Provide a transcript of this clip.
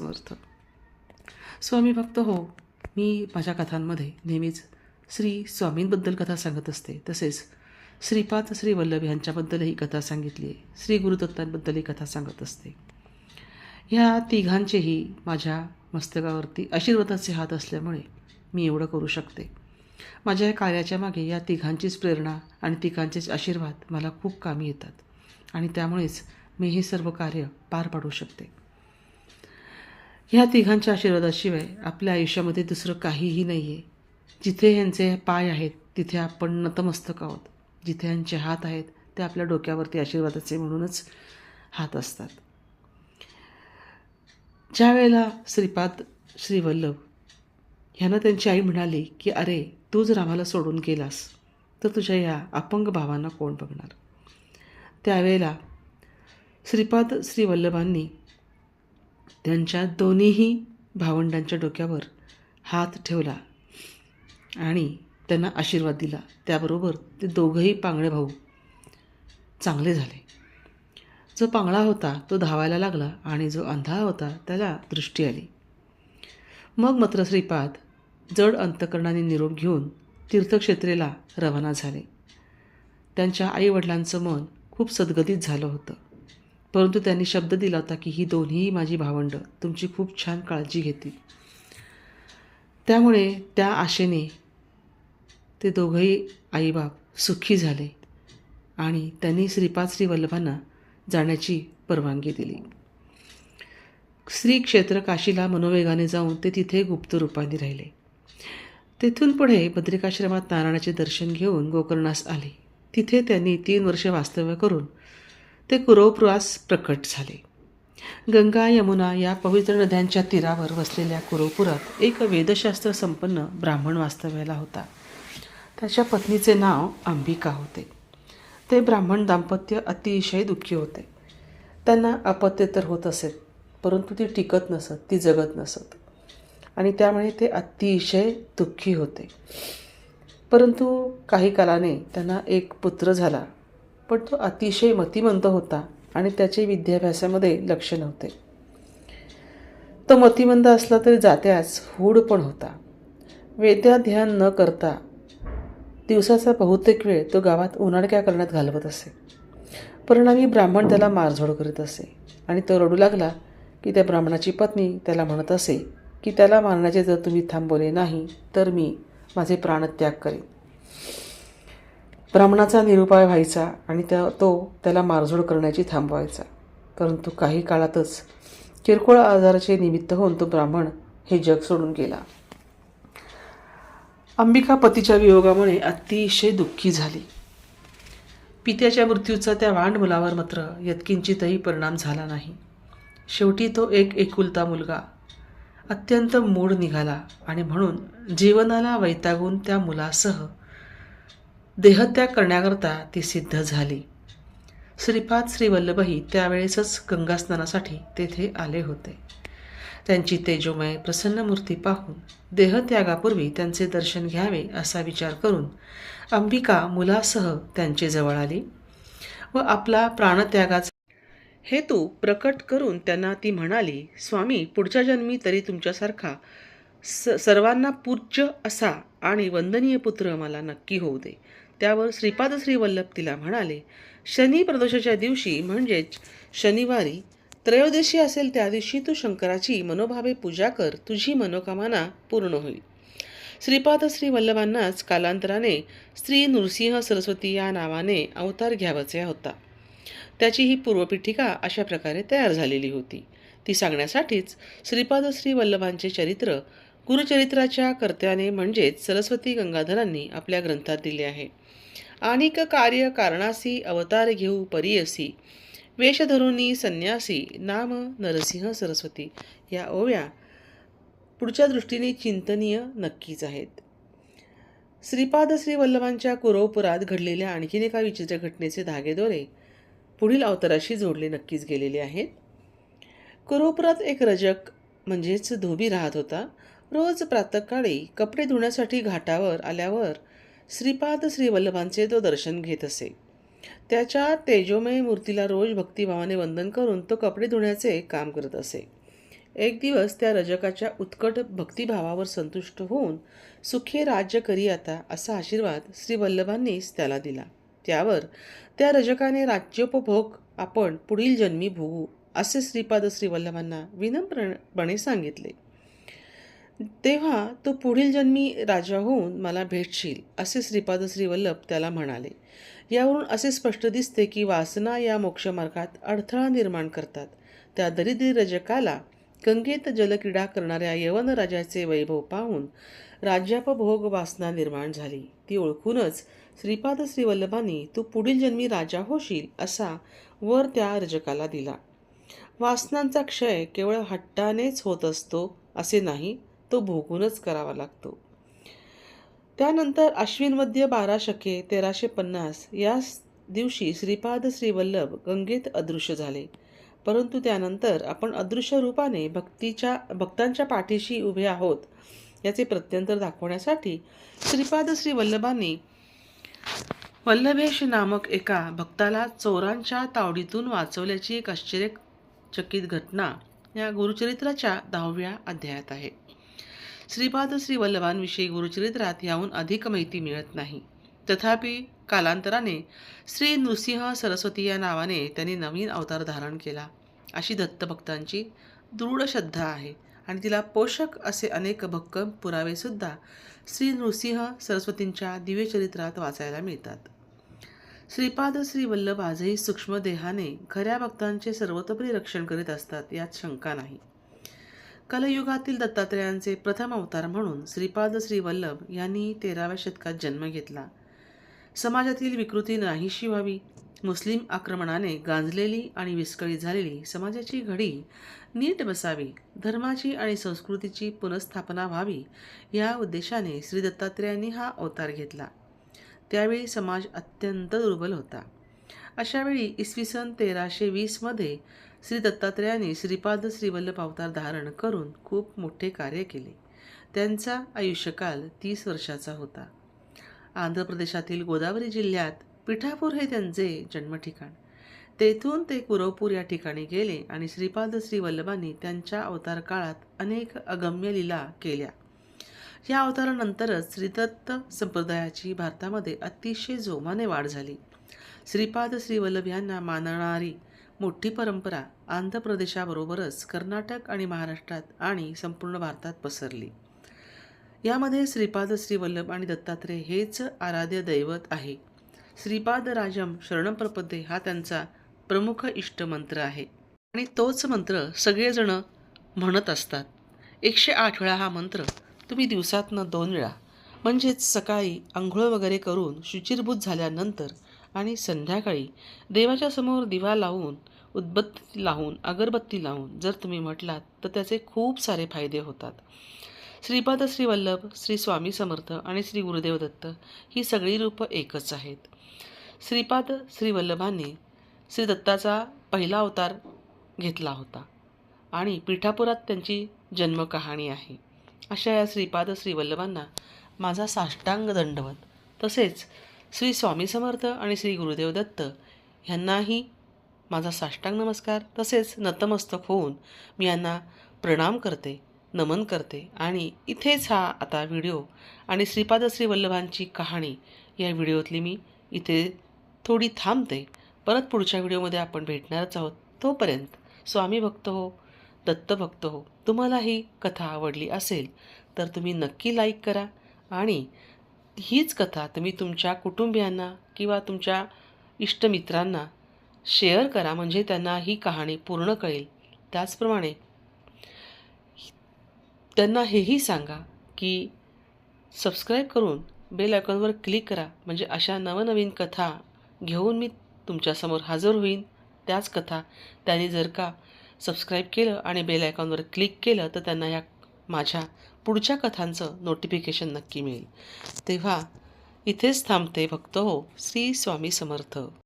समर्थ. स्वामी भक्त हो मी माझ्या कथांमध्ये नेहमीच श्री स्वामींबद्दल कथा सांगत असते. तसेच श्रीपाद श्री वल्लभ यांच्याबद्दलही कथा सांगितली. आहे श्री गुरुदत्तांबद्दलही कथा सांगत असते. ह्या तिघांचेही माझ्या मस्तकावरती आशीर्वादाचे हात असल्यामुळे मी एवढं करू शकते. माझ्या या कार्याच्या मागे या तिघांचीच प्रेरणा आणि तिघांचेच आशीर्वाद मला खूप कामी येतात आणि त्यामुळेच मी हे सर्व कार्य पार पाडू शकते. ह्या तिघांच्या आशीर्वादाशिवाय आपल्या आयुष्यामध्ये दुसरं काहीही नाही आहे जिथे ह्यांचे पाय आहेत तिथे आपण नतमस्तक आहोत. जिथे ह्यांचे हात आहेत ते आपल्या डोक्यावरती आशीर्वादाचे म्हणूनच हात असतात. ज्या वेळेला श्रीपाद श्रीवल्लभ ह्यांना त्यांची आई म्हणाली की अरे तू जर आम्हाला सोडून गेलास तर तुझ्या या अपंग भावांना कोण बघणार? त्यावेळेला श्रीपाद श्रीवल्लभांनी त्यांच्या दोन्हीही भावंडांच्या डोक्यावर हात ठेवला आणि त्यांना आशीर्वाद दिला. त्याबरोबर ते दोघंही पांगळे भाऊ चांगले झाले. जो पांगळा होता तो धावायला लागला आणि जो अंधा होता त्याला दृष्टी आली. मग मात्र श्रीपाद जड अंतकरणाने निरोप घेऊन तीर्थक्षेत्रेला रवाना झाले. त्यांच्या आईवडिलांचं मन खूप सद्गतीत झालं होतं. परंतु त्यांनी शब्द दिला होता की ही दोन्ही माझी भावंडं. तुमची खूप छान काळजी घेतील. त्यामुळे त्या आशेने ते दोघंही आईबाप सुखी झाले आणि त्यांनी श्रीपाद श्री वल्लभांना जाण्याची परवानगी दिली. श्री क्षेत्र काशीला मनोवेगाने जाऊन ते तिथे गुप्त रूपाने राहिले. तेथून पुढे बद्रिकाश्रमात नारायणाचे दर्शन घेऊन गोकर्णास आले. तिथे त्यांनी तीन वर्ष वास्तव्य करून ते कुरवपुरास प्रकट झाले. गंगा यमुना या पवित्र नद्यांच्या तीरावर वसलेल्या कुरवपुरात एक वेदशास्त्र संपन्न ब्राह्मण वास्तव्याला होता. त्याच्या पत्नीचे नाव अंबिका होते. ते ब्राह्मण दाम्पत्य अतिशय दुःखी होते. त्यांना अपत्य तर होत असेल परंतु ती टिकत नसत ती जगत नसत. आणि त्यामुळे ते अतिशय दुःखी होते. परंतु काही कालाने त्यांना एक पुत्र झाला. पण तो अतिशय मतिमंत होता आणि त्याचे विद्याभ्यासामध्ये लक्ष नव्हते. तो मतिमंद असला तरी जात्याच हूड पण होता. वेद्याध्यान न करता दिवसाचा बहुतेक वेळ तो गावात उन्हाळक्या करण्यात घालवत असे. परिणामी ब्राह्मण त्याला मारझोड करीत असे आणि तो रडू लागला की त्या ब्राह्मणाची पत्नी त्याला म्हणत असे की त्याला मारण्याचे जर तुम्ही थांबवले नाही तर मी माझे प्राणत्याग करेन. ब्राह्मणाचा निरुपाय व्हायचा आणि त्या तो त्याला मारझोड करण्याची थांबवायचा. परंतु काही काळातच किरकोळ आजाराचे निमित्त होऊन तो ब्राह्मण हे जग सोडून गेला. अंबिका पतीच्या वियोगामुळे अतिशय दुःखी झाली. पित्याच्या मृत्यूचा त्या वांड मुलावर मात्र यत्किंचितही परिणाम झाला नाही. शेवटी तो एक एकुलता मुलगा. अत्यंत मूड निघाला आणि म्हणून जीवनाला वैतागून त्या मुलासह देहत्याग करण्याकरता ती सिद्ध झाली. श्रीपाद श्रीवल्लभही त्यावेळेसच गंगास्नानासाठी तेथे आले होते. त्यांची तेजोमय प्रसन्न मूर्ती पाहून देहत्यागापूर्वी त्यांचे दर्शन घ्यावे असा विचार करून अंबिका मुलासह त्यांचे जवळ आली व आपला प्राणत्यागाचा हेतू प्रकट करून त्यांना ती म्हणाली स्वामी पुढच्या जन्मी तरी तुमच्यासारखा स सर्वांना पूज्य असा आणि वंदनीय पुत्र मला नक्की होऊ दे. त्यावर श्रीपाद श्रीवल्लभ तिला म्हणाले शनी प्रदोषाच्या दिवशी म्हणजेच शनिवारी त्रयोदशी असेल त्या दिवशी तू शंकराची मनोभावे पूजा कर तुझी मनोकामना पूर्ण होईल. श्रीपाद श्री वल्लभांनाच कालांतराने श्री नृसिंह सरस्वती या नावाने अवतार घ्यावयाचा होता. त्याची ही पूर्वपीठिका अशा प्रकारे तयार झालेली होती. ती सांगण्यासाठीच श्रीपाद श्री वल्लभांचे चरित्र गुरुचरित्राच्या कर्त्याने म्हणजेच सरस्वती गंगाधरांनी आपल्या ग्रंथात दिले आहे. आणिक कार्य कारणासी अवतार घेऊ परियसी. वेशधरुनी संन्यासी नाम नरसिंह सरस्वती. या ओव्या पुढच्या दृष्टीने चिंतनीय नक्कीच आहेत. श्रीपाद श्रीवल्लभांच्या कुरवपुरात घडलेल्या आणखीन एका विचित्र घटनेचे धागेदोरे पुढील अवताराशी जोडले नक्कीच गेलेले आहेत. कुरवपुरात एक रजक म्हणजेच धोबी राहत होता. रोज प्रातःकाळी कपडे धुण्यासाठी घाटावर आल्यावर श्रीपाद श्रीवल्लभांचे तो दर्शन घेत असे. त्याच्या तेजोमय मूर्तीला रोज भक्तिभावाने वंदन करून तो कपडे धुण्याचे काम करत असे. एक दिवस त्या रजकाच्या उत्कट भक्तिभावावर संतुष्ट होऊन सुखे राज्य करी आता असा आशीर्वाद श्रीवल्लभांनीच त्याला दिला. त्यावर त्या रजकाने राज्योपभोग आपण पुढील जन्मी भोगू असे श्रीपाद श्रीवल्लभांना विनम्रपणे सांगितले. तेव्हा तू पुढील जन्मी राजा होऊन मला भेटशील असे श्रीपाद श्रीवल्लभ त्याला म्हणाले. यावरून असे स्पष्ट दिसते की वासना या मोक्षमार्गात अडथळा निर्माण करतात. त्या दरिद्री रजकाला गंगेत जलक्रीडा करणाऱ्या यवन राजाचे वैभव पाहून राज्यापभोग वासना निर्माण झाली. ती ओळखूनच श्रीपाद श्रीवल्लभांनी तू पुढील जन्मी राजा होशील असा वर त्या रजकाला दिला. वासनांचा क्षय केवळ हट्टानेच होत असतो असे नाही तो भोगूनच करावा लागतो. त्यानंतर अश्विनमध्ये बारा शके तेराशे पन्नास या दिवशी श्रीपाद श्रीवल्लभ गंगेत अदृश्य झाले. परंतु त्यानंतर आपण अदृश्य रूपाने भक्तीच्या भक्तांच्या पाठीशी उभे आहोत याचे प्रत्यंतर दाखवण्यासाठी श्रीपाद श्री वल्लभांनी वल्लभेश नामक एका भक्ताला चोरांच्या तावडीतून वाचवल्याची एक आश्चर्यचकित घटना या गुरुचरित्राच्या दहाव्या अध्यायात आहे. श्रीपाद श्री वल्लभांविषयी गुरुचरित्रात याहून अधिक माहिती मिळत नाही. तथापि कालांतराने श्री नृसिंह सरस्वती या नावाने त्यांनी नवीन अवतार धारण केला. अशी दत्तभक्तांची दृढ श्रद्धा आहे आणि तिला पोषक असे अनेक भक्कम पुरावेसुद्धा श्री नृसिंह सरस्वतींच्या दिव्यचरित्रात वाचायला मिळतात. श्रीपाद श्री वल्लभ आजही सूक्ष्म देहाने खऱ्या भक्तांचे सर्वतोपरी रक्षण करीत असतात यात शंका नाही. कलयुगातील दत्तात्रेयांचे प्रथम अवतार म्हणून श्रीपाद श्रीवल्लभ यांनी तेराव्या शतकात जन्म घेतला. समाजातील विकृती नाहीशी व्हावी मुस्लिम आक्रमणाने गांजलेली आणि विस्कळीत झालेली समाजाची घडी नीट बसावी धर्माची आणि संस्कृतीची पुनर्स्थापना व्हावी या उद्देशाने श्री दत्तात्रेयांनी हा अवतार घेतला. त्यावेळी समाज अत्यंत दुर्बल होता. अशावेळी इसवी सन तेराशे वीसमध्ये श्री दत्तात्रेयांनी श्रीपाद श्रीवल्लभ अवतार धारण करून खूप मोठे कार्य केले. त्यांचा आयुष्यकाल तीस वर्षाचा होता. आंध्र प्रदेशातील गोदावरी जिल्ह्यात पिठापूर हे त्यांचे जन्मठिकाण. तेथून ते कुरवपूर या ठिकाणी गेले आणि श्रीपाद श्रीवल्लभांनी त्यांच्या अवतार काळात अनेक अगम्य लीला केल्या. या अवतारानंतरच श्रीदत्त संप्रदायाची भारतामध्ये अतिशय जोमाने वाढ झाली. श्रीपाद श्रीवल्लभ यांना मानणारी मोठी परंपरा आंध्र प्रदेशाबरोबरच कर्नाटक आणि महाराष्ट्रात आणि संपूर्ण भारतात पसरली. यामध्ये श्रीपाद श्रीवल्लभ आणि दत्तात्रेय हेच आराध्य दैवत आहे. श्रीपाद राजम शरणम प्रपदे हा त्यांचा प्रमुख इष्टमंत्र आहे. आणि तोच मंत्र सगळेजण म्हणत असतात. एकशे आठ वेळा हा मंत्र तुम्ही दिवसातनं दोन वेळा म्हणजेच सकाळी आंघोळ वगैरे करून शुचिरभूत झाल्यानंतर आणि संध्याकाळी देवाच्या समोर दिवा लावून उदबत्ती लावून अगरबत्ती लावून जर तुम्ही म्हटलात तर त्याचे खूप सारे फायदे होतात. श्रीपाद श्रीवल्लभ श्री स्वामी समर्थ आणि श्री गुरुदेव दत्त ही सगळी रूपं एकच आहेत. श्रीपाद श्रीवल्लभांनी श्री दत्ताचा पहिला अवतार घेतला होता आणि पिठापुरात त्यांची जन्मकहाणी आहे. अशा या श्रीपाद श्रीवल्लभांना माझा साष्टांग दंडवत तसेच श्री स्वामी समर्थ आणि श्री गुरुदेव दत्त ह्यांनाही माझा साष्टांग नमस्कार. तसेच नतमस्तक होऊन मी यांना प्रणाम करते नमन करते आणि इथेच हा आता व्हिडिओ आणि श्रीपाद श्री वल्लभांची कहाणी या व्हिडिओतली मी इथे थोडी थांबते. परत पुढच्या व्हिडिओमध्ये आपण भेटणारच आहोत. तोपर्यंत स्वामी भक्त हो दत्त भक्त हो तुम्हाला ही कथा आवडली असेल तर तुम्ही नक्की लाईक करा आणि हीच कथा तुम्ही तुमच्या कुटुंबियांना किंवा तुमच्या इष्टमित्रांना शेअर करा. म्हणजे त्यांना ही कहाणी पूर्ण कळेल. त्याचप्रमाणे त्यांना हेही सांगा की सबस्क्राईब करून बेल आयकॉनवर क्लिक करा. म्हणजे अशा नवनवीन कथा घेऊन मी तुमच्यासमोर हजर होईन. त्याच कथा त्यांनी जर का सबस्क्राईब केलं आणि बेल आयकॉनवर क्लिक केलं तर त्यांना या माझ्या पुढच्या कथांचं नोटिफिकेशन नक्की मिळेल. तेव्हा इथेच थांबते भक्त हो. श्री स्वामी समर्थ.